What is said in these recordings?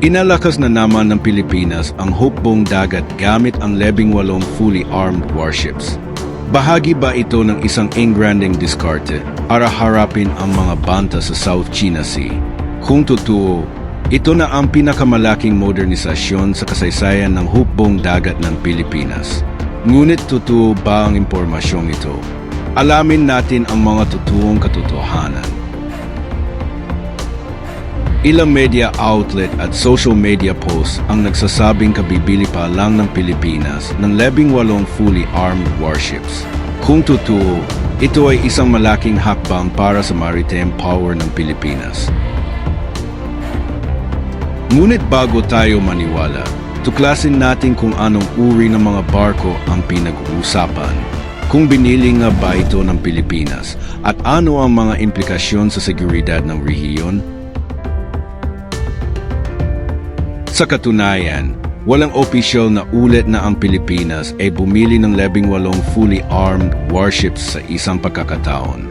Inalakas na naman ng Pilipinas ang hukbong dagat gamit ang labing walong fully armed warships. Bahagi ba ito ng isang engranding diskarte para harapin ang mga banta sa South China Sea? Kung totoo, ito na ang pinakamalaking modernisasyon sa kasaysayan ng hukbong dagat ng Pilipinas. Ngunit totoo ba ang impormasyong ito? Alamin natin ang mga totoong katotohanan. Ilang media outlet at social media posts ang nagsasabing kabibili pa lang ng Pilipinas ng labing walong fully armed warships. Kung totoo, ito ay isang malaking hakbang para sa maritime power ng Pilipinas. Ngunit bago tayo maniwala, tuklasin natin kung anong uri ng mga barko ang pinag-uusapan. Kung binili nga ba ito ng Pilipinas at ano ang mga implikasyon sa seguridad ng rehiyon, Sa katunayan, walang opisyal na ulit na ang Pilipinas ay bumili ng labing walong fully armed warships sa isang pagkakataon.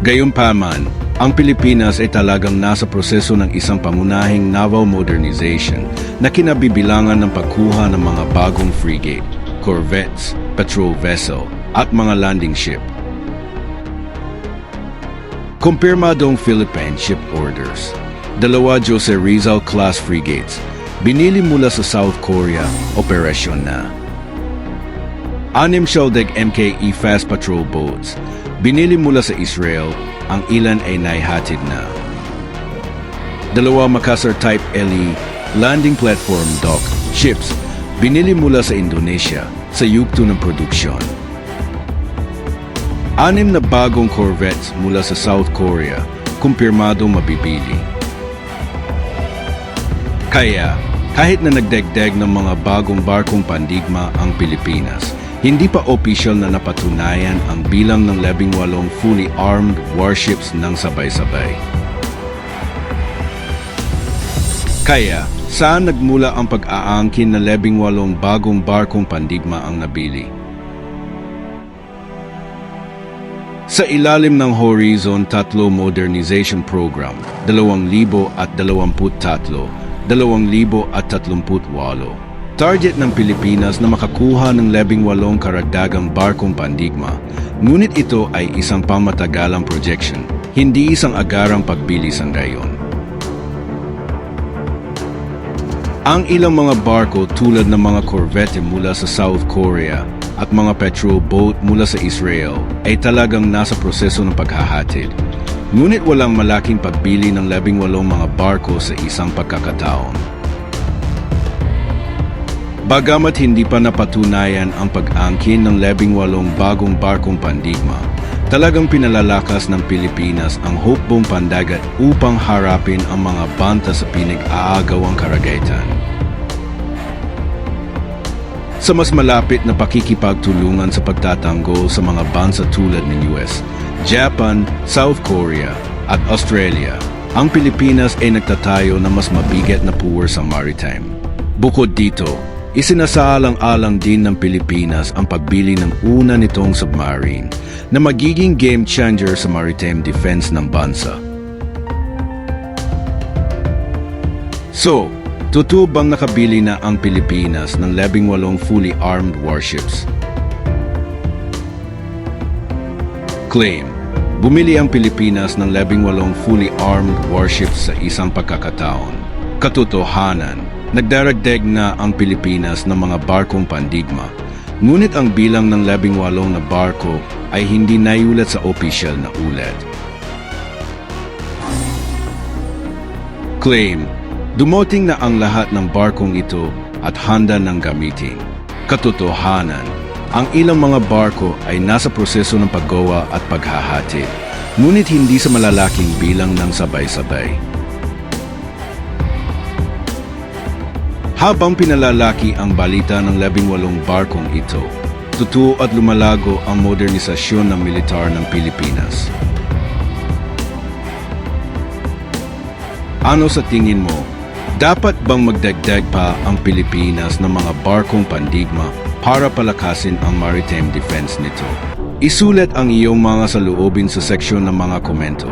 Gayunpaman, ang Pilipinas ay talagang nasa proseso ng isang pangunahing naval modernization na kinabibilangan ng pagkuha ng mga bagong frigate, corvettes, patrol vessel at mga landing ship. Kumpirmadong Philippine ship orders. Dalawa Jose Rizal class frigates. Binili mula sa South Korea, operasyon na. Anim Shaldag MKE fast patrol boats. Binili mula sa Israel, ang ilan ay naihatid na. Dalawa Makassar Type LE landing platform dock ships. Binili mula sa Indonesia sa yugto ng produksyon. Anim na bagong corvettes mula sa South Korea, kumpirmadong mabibili. Kaya, kahit na nagdagdag ng mga bagong barkong pandigma ang Pilipinas, hindi pa opisyal na napatunayan ang bilang ng labing walong fully armed warships ng sabay-sabay. Kaya, saan nagmula ang pag-aangkin na labing walong bagong barkong pandigma ang nabili? Sa ilalim ng Horizon 3 Modernization Program, 2023, 2038. Target ng Pilipinas na makakuha ng labing walong karagdagang barkong pandigma, ngunit ito ay isang pamatagalang projection, hindi isang agarang pagbilis ang gayon. Ang ilang mga barko tulad ng mga corvette mula sa South Korea at mga patrol boat mula sa Israel ay talagang nasa proseso ng paghahatid. Ngunit walang malaking pagbili ng labing walong mga barko sa isang pagkakataon. Bagamat hindi pa napatunayan ang pag-angkin ng labing walong bagong barkong pandigma, talagang pinalalakas ng Pilipinas ang hukbong pandagat upang harapin ang mga banta sa pinag-aagawang karagaytan. Sa mas malapit na pakikipagtulungan sa pagtatanggol sa mga bansa tulad ng US, Japan, South Korea at Australia, ang Pilipinas ay nagtatayo ng mas mabigat na puwer sa maritime. Bukod dito, isinasaalang-alang din ng Pilipinas ang pagbili ng una nitong submarine na magiging game changer sa maritime defense ng bansa. So, totoo bang nakabili na ang Pilipinas ng labing walong fully armed warships? Claim, bumili ang Pilipinas ng labing walong fully armed warships sa isang pagkakataon. Katotohanan, nagdaragdag na ang Pilipinas ng mga barkong pandigma, ngunit ang bilang ng labing walong na barko ay hindi naiulat sa opisyal na ulat. Claim, dumoting na ang lahat ng barkong ito at handa ng gamitin. Katotohanan, ang ilang mga barko ay nasa proseso ng paggawa at paghahatid, ngunit hindi sa malalaking bilang ng sabay-sabay. Habang pinalalaki ang balita ng labing walong barkong ito, totoo at lumalago ang modernisasyon ng militar ng Pilipinas. Ano sa tingin mo, dapat bang magdagdag pa ang Pilipinas ng mga barkong pandigma para palakasin ang maritime defense nito? Isulat ang iyong mga saloobin sa seksyon ng mga komento.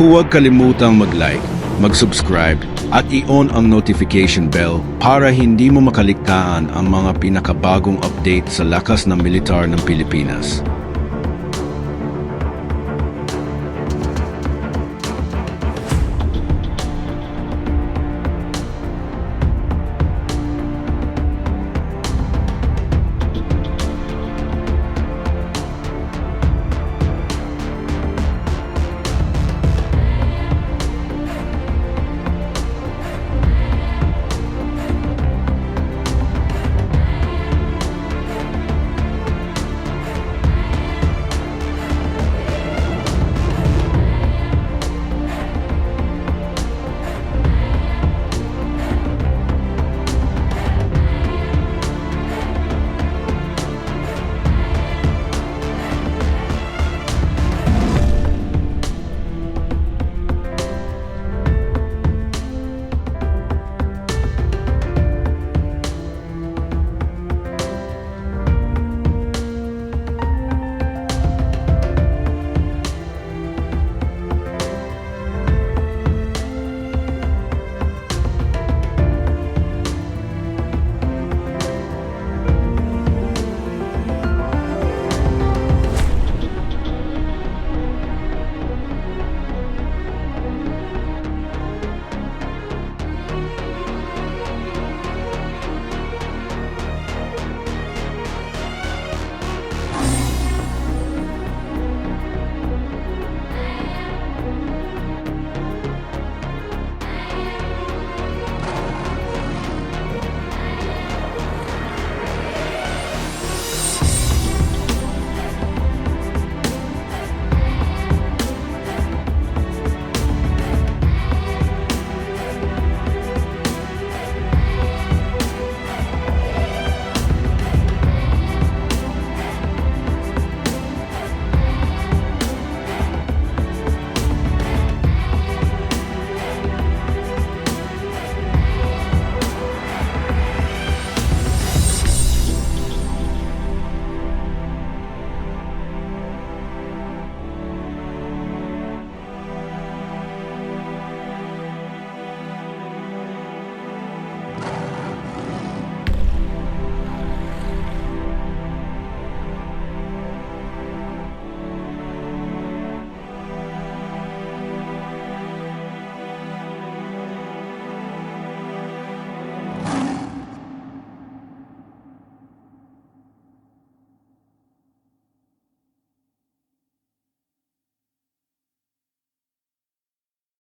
Huwag kalimutang mag-like, mag-subscribe at i-on ang notification bell para hindi mo makaligtaan ang mga pinakabagong update sa lakas ng militar ng Pilipinas.